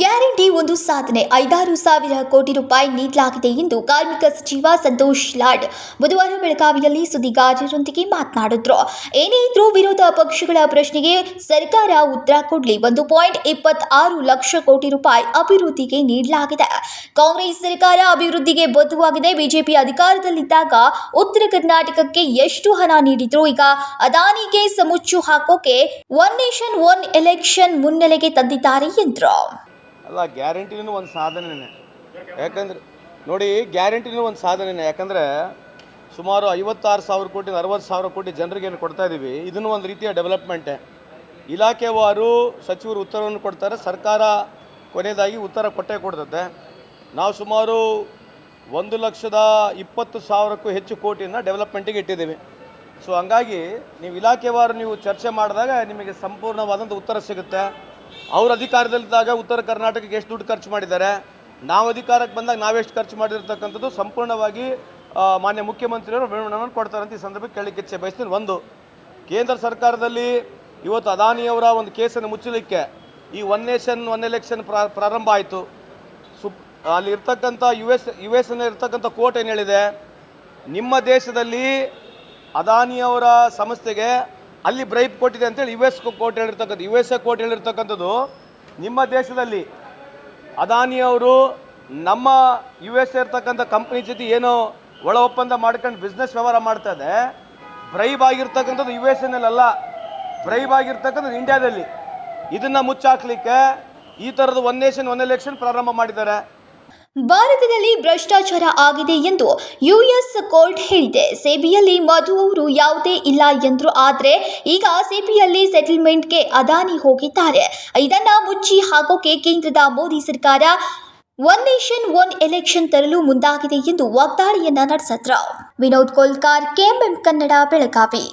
Guarantee ಒಂದು ಸಾಧನೆ. ಐದಾರು ಸಾವಿರ ಕೋಟಿ ರೂಪಾಯಿ ನೀಡಲಾಗಿದೆ ಎಂದು ಕಾರ್ಮಿಕ ಸಚಿವ ಸಂತೋಷ್ ಲಾಡ್ ಬುಧವಾರ ಬೆಳಗಾವಿಯಲ್ಲಿ ಸುದ್ದಿಗಾರರೊಂದಿಗೆ ಮಾತನಾಡಿದ್ರು. ಏನೇ ಇದ್ರೂ ವಿರೋಧ ಪಕ್ಷಗಳ ಪ್ರಶ್ನೆಗೆ ಸರ್ಕಾರ ಉತ್ತರ ಕೊಡಲಿ. ಒಂದು ಪಾಯಿಂಟ್ ಇಪ್ಪತ್ತಾರು ಲಕ್ಷ ಕೋಟಿ ರೂಪಾಯಿ ಅಭಿವೃದ್ಧಿಗೆ ನೀಡಲಾಗಿದೆ. ಕಾಂಗ್ರೆಸ್ ಸರ್ಕಾರ ಅಭಿವೃದ್ಧಿಗೆ ಬದ್ಧವಾಗಿದೆ. ಬಿಜೆಪಿ ಅಧಿಕಾರದಲ್ಲಿದ್ದಾಗ ಉತ್ತರ ಕರ್ನಾಟಕಕ್ಕೆ ಎಷ್ಟು ಹಣ ನೀಡಿದ್ರು? ಈಗ ಅದಾನಿಗೆ ಸಮುಚ್ಚು ಹಾಕೋಕೆ ಒನ್ ನೇಷನ್ ಒನ್ ಎಲೆಕ್ಷನ್ ಮುನ್ನೆಲೆಗೆ ತಂದಿದ್ದಾರೆ ಎಂದ್ರು. ಅಲ್ಲ, ಗ್ಯಾರಂಟಿನೂ ಒಂದು ಸಾಧನೆನೇ. ಯಾಕಂದ್ರೆ, ನೋಡಿ, ಗ್ಯಾರಂಟಿನೂ ಒಂದು ಸಾಧನೆನೇ. ಯಾಕಂದರೆ, ಸುಮಾರು ಐವತ್ತಾರು ಸಾವಿರ ಕೋಟಿ, ಅರವತ್ತು ಸಾವಿರ ಕೋಟಿ ಜನರಿಗೆ ಏನು ಕೊಡ್ತಾ ಇದ್ದೀವಿ ಇದನ್ನು ಒಂದು ರೀತಿಯ ಡೆವಲಪ್ಮೆಂಟೇ. ಇಲಾಖೆವಾರು ಸಚಿವರು ಉತ್ತರವನ್ನು ಕೊಡ್ತಾರೆ, ಸರ್ಕಾರ ಕೊನೆಯದಾಗಿ ಉತ್ತರ ಕೊಟ್ಟೇ ಕೊಡ್ತದೆ. ನಾವು ಸುಮಾರು ಒಂದು ಲಕ್ಷದ ಇಪ್ಪತ್ತು ಸಾವಿರಕ್ಕೂ ಹೆಚ್ಚು ಕೋಟಿಯನ್ನು ಡೆವಲಪ್ಮೆಂಟಿಗೆ ಇಟ್ಟಿದ್ದೀವಿ. ಸೊ, ಹಂಗಾಗಿ, ನೀವು ಇಲಾಖೆವಾರು ನೀವು ಚರ್ಚೆ ಮಾಡಿದಾಗ ನಿಮಗೆ ಸಂಪೂರ್ಣವಾದಂಥ ಉತ್ತರ ಸಿಗುತ್ತೆ. ಅವ್ರ ಅಧಿಕಾರದಲ್ಲಿದ್ದಾಗ ಉತ್ತರ ಕರ್ನಾಟಕಕ್ಕೆ ಎಷ್ಟು ದುಡ್ಡು ಖರ್ಚು ಮಾಡಿದ್ದಾರೆ? ನಾವು ಅಧಿಕಾರಕ್ಕೆ ಬಂದಾಗ ನಾವೆಷ್ಟು ಖರ್ಚು ಮಾಡಿರ್ತಕ್ಕಂಥದ್ದು ಸಂಪೂರ್ಣವಾಗಿ ಮಾನ್ಯ ಮುಖ್ಯಮಂತ್ರಿಯವರು ವಿವರಣೆಯನ್ನು ಕೊಡ್ತಾರೆ ಅಂತ ಈ ಸಂದರ್ಭಕ್ಕೆ ಕೇಳಲಿಕ್ಕೆ ಇಚ್ಛೆ ಬಯಸ್ತೀನಿ. ಒಂದು, ಕೇಂದ್ರ ಸರ್ಕಾರದಲ್ಲಿ ಇವತ್ತು ಅದಾನಿಯವರ ಒಂದು ಕೇಸನ್ನು ಮುಚ್ಚಲಿಕ್ಕೆ ಈ ಒನ್ ನೇಷನ್ ಒನ್ ಎಲೆಕ್ಷನ್ ಪ್ರಾರಂಭ ಆಯಿತು. ಸುಪ್, ಅಲ್ಲಿ ಇರ್ತಕ್ಕಂಥ ಯು ಎಸ್ ಯು ಎಸ್ ಇರ್ತಕ್ಕಂಥ ಕೋರ್ಟ್ ಏನು ಹೇಳಿದೆ? ನಿಮ್ಮ ದೇಶದಲ್ಲಿ ಅದಾನಿಯವರ ಸಂಸ್ಥೆಗೆ ಅಲ್ಲಿ ಬ್ರೈಬ್ ಕೊಟ್ಟಿದೆ ಅಂತೇಳಿ ಯು ಎಸ್ ಕೋರ್ಟ್ ಹೇಳಿರ್ತಕ್ಕಂಥ ಯು ಎಸ್ ಎ ಕೋರ್ಟ್ ಹೇಳಿರ್ತಕ್ಕಂಥದ್ದು ನಿಮ್ಮ ದೇಶದಲ್ಲಿ ಅದಾನಿ ಅವರು ನಮ್ಮ ಯು ಎಸ್ ಇರ್ತಕ್ಕಂಥ ಕಂಪ್ನಿ ಜೊತೆ ಏನೋ ಒಳ ಒಪ್ಪಂದ ಮಾಡ್ಕೊಂಡು ಬಿಸ್ನೆಸ್ ವ್ಯವಹಾರ ಮಾಡ್ತಾ ಇದೆ. ಬ್ರೈಬ್ ಆಗಿರ್ತಕ್ಕಂಥದ್ದು ಯು ಎಸ್ ಎನ್ನಲ್ಲ ಬ್ರೈಬ್ ಆಗಿರ್ತಕ್ಕಂಥದ್ದು ಇಂಡಿಯಾದಲ್ಲಿ ಇದನ್ನು ಮುಚ್ಚಾಕ್ಲಿಕ್ಕೆ ಈ ಥರದ ಒನ್ ನೇಷನ್ ಒನ್ ಎಲೆಕ್ಷನ್ ಪ್ರಾರಂಭ ಮಾಡಿದ್ದಾರೆ. ಭಾರತದಲ್ಲಿ ಭ್ರಷ್ಟಾಚಾರ ಆಗಿದೆ ಎಂದು ಯುಎಸ್ ಕೋರ್ಟ್ ಹೇಳಿದೆ. ಸೆಬಿಯಲ್ಲಿ ಮಧು ಅವರು ಯಾವುದೇ ಇಲ್ಲ ಎಂದ್ರು ಆದರೆ ಈಗ ಸೆಬಿಯಲ್ಲಿ ಸೆಟಲ್ಮೆಂಟ್ಗೆ ಅದಾನಿ ಹೋಗಿದ್ದಾರೆ. ಇದನ್ನ ಮುಚ್ಚಿ ಹಾಕೋಕೆ ಕೇಂದ್ರದ ಮೋದಿ ಸರ್ಕಾರ ಒನ್ ನೇಷನ್, ಒನ್ ಎಲೆಕ್ಷನ್ ತರಲು ಮುಂದಾಗಿದೆ ಎಂದು ವಾಗ್ದಾಳಿಯನ್ನ ನಡೆಸಿದ್ರು. ವಿನೋದ್ ಕೋಲ್ಕಾರ್, ಕೆಎಂಎಂ ಕನ್ನಡ, ಬೆಳಗಾವಿ.